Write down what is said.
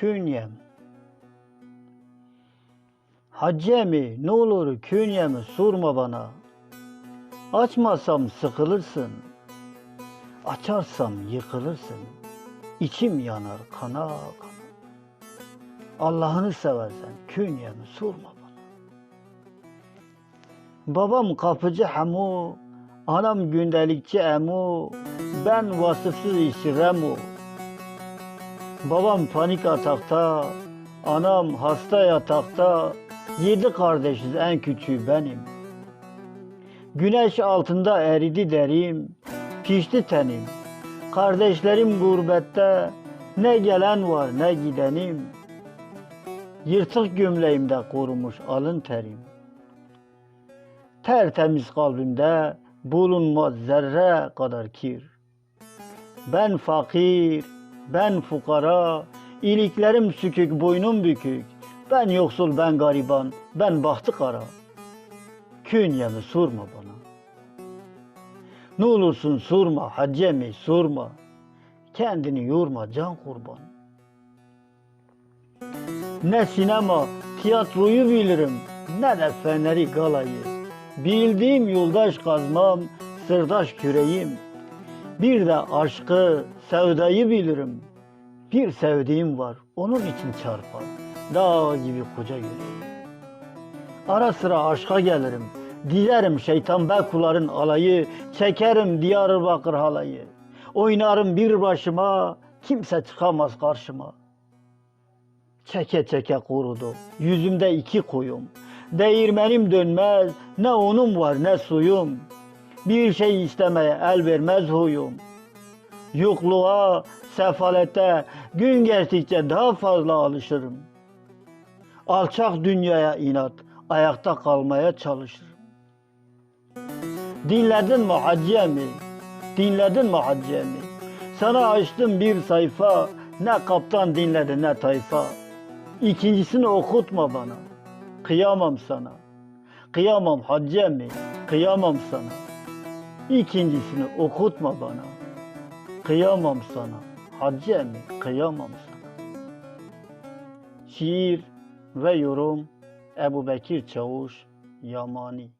Künyem. Haccemi ne olur künyemi sorma bana. Açmasam sıkılırsın. Açarsam yıkılırsın. İçim yanar kana kana. Allah'ını seversen künyemi sorma bana. Babam kapıcı hemu, anam gündelikçi emu, ben vasıfsız işçi remu. Babam panik atakta, anam hasta yatakta, yedi kardeşiz en küçüğü benim. Güneş altında eridi derim, pişti tenim. Kardeşlerim gurbette, ne gelen var ne gidenim. Yırtık gömleğimde korumuş alın terim. Tertemiz kalbimde bulunmaz zerre kadar kir. Ben fakir, ben fukara, iliklerim sükük, boynum bükük. Ben yoksul, ben gariban, ben bahtı kara. Künyemi sorma bana. Ne olursun sorma, haccemi sorma. Kendini yorma can kurban. Ne sinema, tiyatroyu bilirim, ne de feneri galayı. Bildiğim yoldaş kazmam, sırdaş küreğim. Bir de aşkı, sevdayı bilirim. Bir sevdiğim var, onun için çarpar. Dağ gibi koca yüreğim. Ara sıra aşka gelirim. Dilerim şeytan bekuların alayı, çekerim Diyarbakır halayı. Oynarım bir başıma, kimse çıkamaz karşıma. Çeke çeke kurudu, yüzümde iki kuyum. Değirmenim dönmez, ne unum var ne suyum. Bir şey istemeye el vermez huyum. Yokluğa, sefalete gün geçtikçe daha fazla alışırım. Alçak dünyaya inat, ayakta kalmaya çalışırım. Dinledin mi haccemi? Dinledin mi haccemi? Sana açtım bir sayfa, ne kaptan dinledi ne tayfa. İkincisini okutma bana, kıyamam sana. Kıyamam haccemi, kıyamam sana. İkincisini okutma bana, kıyamam sana. Haccemi, kıyamam sana. Şiir ve yorum Ebu Bekir Çavuş Yamani